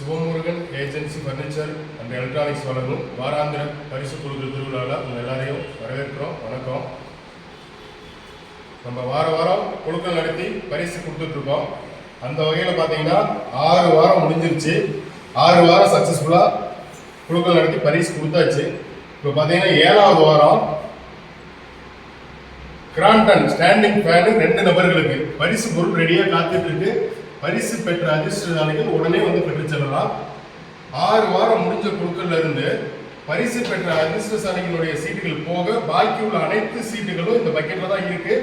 Sivamurugan agency furniture and electronics வழங்கும் வாராந்திர பரிசு கொடுக்குற திருவிழாவில் உங்கள் எல்லாரையும் வரவேற்கிறோம். வணக்கம். நம்ம வார வாரம் குழுக்கள் நடத்தி பரிசு கொடுத்துட்ருக்கோம். அந்த வகையில் பார்த்தீங்கன்னா ஆறு வாரம் முடிஞ்சிருச்சு. ஆறு வாரம் சக்ஸஸ்ஃபுல்லாக குழுக்கள் நடத்தி பரிசு கொடுத்தாச்சு. இப்போ பார்த்தீங்கன்னா ஏழாவது வாரம் கிராண்டன் ஸ்டாண்டிங் ஃபேனு ரெண்டு நபர்களுக்கு பரிசு பொருள் ரெடியாக காத்துட்ருக்கு. பரிசு பெற்ற அதிர்ஷ்டசாலிகள் உடனே வந்து பெற்று செல்லலாம் ஆறு வாரம் முடிஞ்ச குழுக்கள்ல இருந்து பரிசு பெற்ற அதிர்ஷ்டசாலிகளுடைய சீட்டுகள் போக பாக்கி உள்ள அனைத்து சீட்டுகளும் இந்த பக்கெட்ல தான் இருக்கு.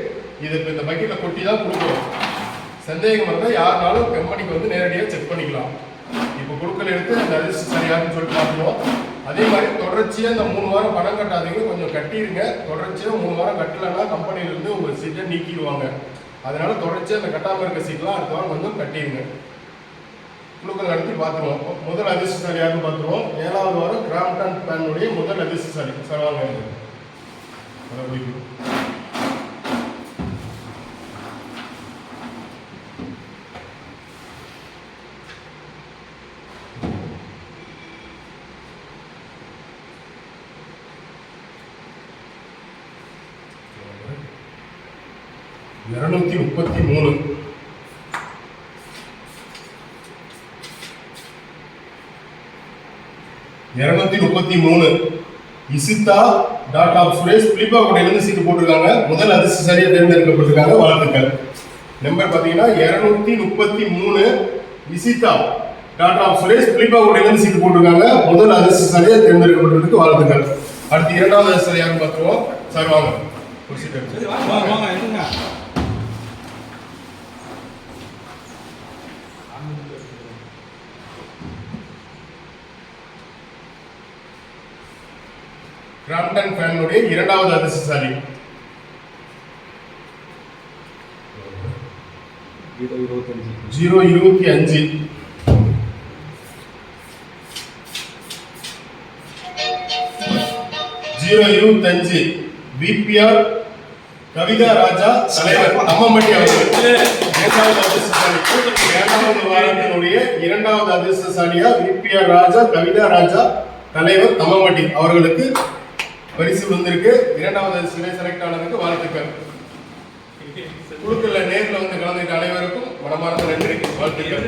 இது இந்த பக்கெட்ல கொட்டி தான் கொடுக்கணும். சந்தேகம் இருந்தால் யாருனாலும் கம்பெனிக்கு வந்து நேரடியாக செக் பண்ணிக்கலாம். இப்போ குழுக்கள் எடுத்து அந்த அதிர்ஷ்டசாலி யாருன்னு சொல்லிட்டு பார்க்கணும் அதே மாதிரி தொடர்ச்சியாக இந்த மூணு வாரம் பணம் கட்டாதீங்க கொஞ்சம் கட்டிடுங்க தொடர்ச்சியாக மூணு வாரம் கட்டலைன்னா கம்பெனிலேருந்து உங்கள் சீட்டை நீக்கிடுவாங்க. அதனால தொடர்ச்சி அந்த கட்டாமல் இருக்க சீட்லாம் அடுத்த வாரம் கொஞ்சம் கட்டிடுங்க. குழுக்கள் நடத்தி பார்த்துருவோம். முதல் அதிர்ஷ்டசாலி யாருன்னு பார்த்துருவோம். ஏழாவது வாரம் கிராம்டன் பேனுடைய முதல் அதிர்ஷ்டசாலி சார் வாங்க பிடிக்கும். இருநூத்தி முப்பத்தி மூணு. இருநூத்தி முப்பத்தி மூணு. இசிதா டாட் ஆஃப் சுரேஷ் பிலிப்பா சீட்டு போட்டிருக்காங்க. முதல் அதிர்ஷ்டசாலியாக தேர்ந்தெடுக்கப்பட்டிருக்காங்க. வாழ்த்துக்கள். நம்பர் பார்த்தீங்கன்னா இருநூத்தி முப்பத்தி மூணு. இசிதா டாட் ஆஃப் சுரேஷ் பிலிப்பா கோட்டையிலிருந்து சீட்டு போட்டிருக்காங்க. முதல் அதிர்ஷ்டசாலியாக தேர்ந்தெடுக்கப்பட்டிருக்கு. வாழ்த்துக்கள். அடுத்து இரண்டாவது அதிர்ஷ்டசாலி யாருன்னு பார்த்துருவோம். சார் வாங்க. ஒரு சீட் எடுத்து வாங்க வாங்க எடுங்க கிராம்டன் ஃபேனுடைய இரண்டாவது அதிர்ஷ்டசாலி. ஜீரோ இருபத்தஞ்சு ஜீரோ இருபத்தி அஞ்சு. ஜீரோ இருபத்தஞ்சு பிபிஆர் கவிதா ராஜா தலைவர் அம்மம்பட்டி அவர்கள். இரண்டாவது அதிர்ஷ்டசாலி. இரண்டாவது வாரத்தினுடைய இரண்டாவது அதிர்ஷ்டசாலியா விபிஆர் ராஜா கவிதா ராஜா தலைவர் அம்மம்பட்டி அவர்களுக்கு பரிசு வந்திருக்கு. இரண்டாவது சிலை செலக்ட் ஆனதுக்கு வாழ்த்துக்கள். குழுக்கள்ல நேரில் வந்து கலந்துக்கிட்ட அனைவருக்கும் மனமார்ந்த நன்றி வாழ்த்துக்கள்.